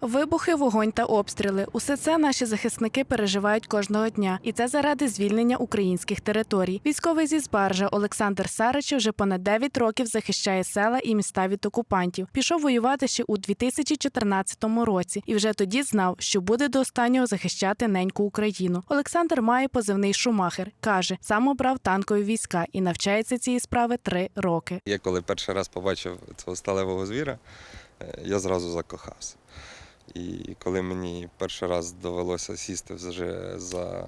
Вибухи, вогонь та обстріли усе це наші захисники переживають кожного дня, і це заради звільнення українських територій. Військовий зі Збаржа Олександр Саричев вже понад 9 років захищає села і міста від окупантів. Пішов воювати ще у 2014 році, і вже тоді знав, що буде до останнього захищати неньку Україну. Олександр має позивний Шумахер. каже, сам обрав танкові війська і навчається цієї справи три роки. Я коли перший раз побачив цього сталевого звіра, е, я зразу закохався. І коли мені перший раз довелося сісти вже за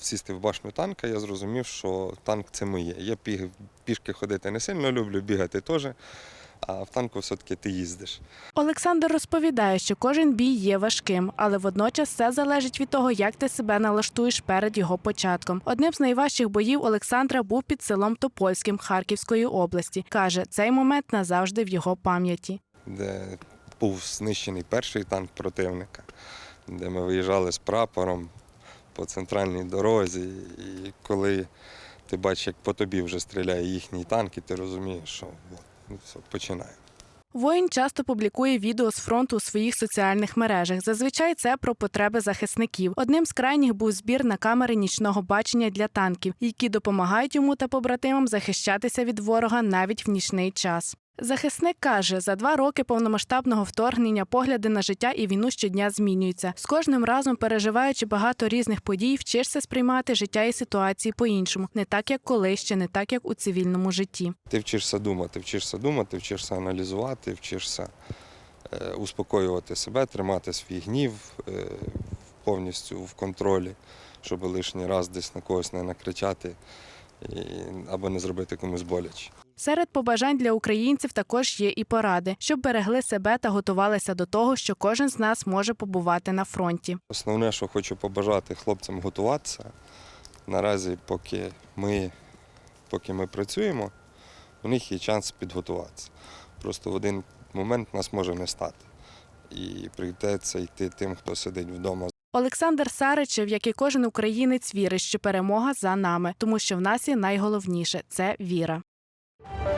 сісти в башню танка, я зрозумів, що танк це моє. Я піг, пішки ходити не сильно люблю, бігати теж, а в танку все-таки ти їздиш. Олександр розповідає, що кожен бій є важким, але водночас все залежить від того, як ти себе налаштуєш перед його початком. Одним з найважчих боїв Олександра був під селом Топольським Харківської області. каже, цей момент назавжди в його пам'яті. де був знищений перший танк противника, де ми виїжджали з прапором по центральній дорозі. І коли ти бачиш, як по тобі вже стріляє їхній танк, і ти розумієш, що ну, все, починаємо. Воїн часто публікує відео з фронту у своїх соціальних мережах. Зазвичай це про потреби захисників. Одним з крайніх був збір на камери нічного бачення для танків, які допомагають йому та побратимам захищатися від ворога навіть в нічний час. Захисник каже, за два роки повномасштабного вторгнення погляди на життя і війну щодня змінюються. З кожним разом, переживаючи багато різних подій, вчишся сприймати життя і ситуації по-іншому, не так як колись, ще не так як у цивільному житті. Ти вчишся думати, вчишся думати, вчишся аналізувати, вчишся е, успокоювати себе, тримати свій гнів е, повністю в контролі, щоб лишній раз десь на когось не накричати або не зробити комусь боляче. Серед побажань для українців також є і поради, щоб берегли себе та готувалися до того, що кожен з нас може побувати на фронті. Основне, що хочу побажати хлопцям готуватися. Наразі, поки ми, поки ми працюємо, у них є шанс підготуватися. Просто в один момент нас може не стати. І прийдеться йти тим, хто сидить вдома Олександр Саричев, як і кожен українець, вірить, що перемога за нами, тому що в нас є найголовніше це віра.